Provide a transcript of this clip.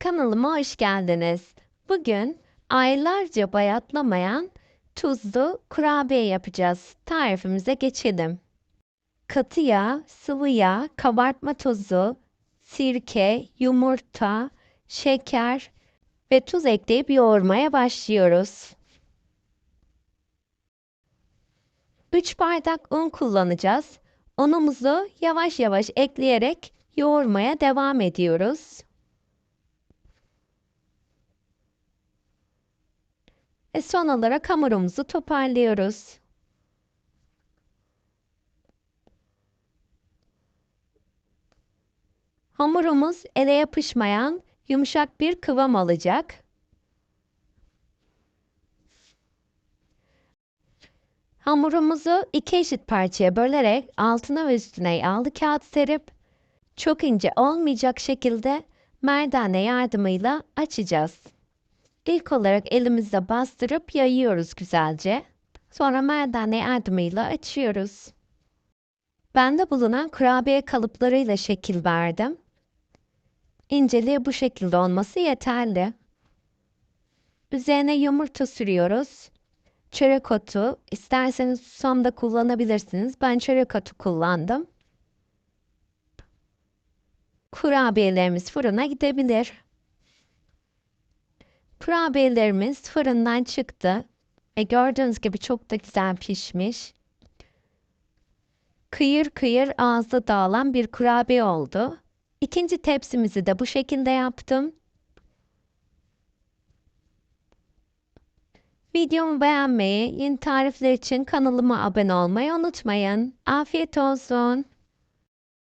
Kanalıma hoş geldiniz. Bugün aylarca bayatlamayan tuzlu kurabiye yapacağız. Tarifimize geçelim. Katı yağ, sıvı yağ, kabartma tozu, sirke, yumurta, şeker ve tuz ekleyip yoğurmaya başlıyoruz. 3 bardak un kullanacağız. Unumuzu yavaş yavaş ekleyerek yoğurmaya devam ediyoruz. Ve son olarak hamurumuzu toparlıyoruz. Hamurumuz ele yapışmayan yumuşak bir kıvam alacak. Hamurumuzu iki eşit parçaya bölerek altına ve üstüne yağlı kağıt serip çok ince olmayacak şekilde merdane yardımıyla açacağız. İlk olarak elimizle bastırıp yayıyoruz güzelce. Sonra merdane yardımıyla açıyoruz. Bende bulunan kurabiye kalıplarıyla şekil verdim. İnceliği bu şekilde olması yeterli. Üzerine yumurta sürüyoruz. Çörek otu, isterseniz susam da kullanabilirsiniz. Ben çörek otu kullandım. Kurabiyelerimiz fırına gidebilir. Kurabiyelerimiz fırından çıktı. E gördüğünüz gibi çok da güzel pişmiş. Kıyır kıyır ağızda dağılan bir kurabiye oldu. İkinci tepsimizi de bu şekilde yaptım. Videomu beğenmeyi, yeni tarifler için kanalıma abone olmayı unutmayın. Afiyet olsun.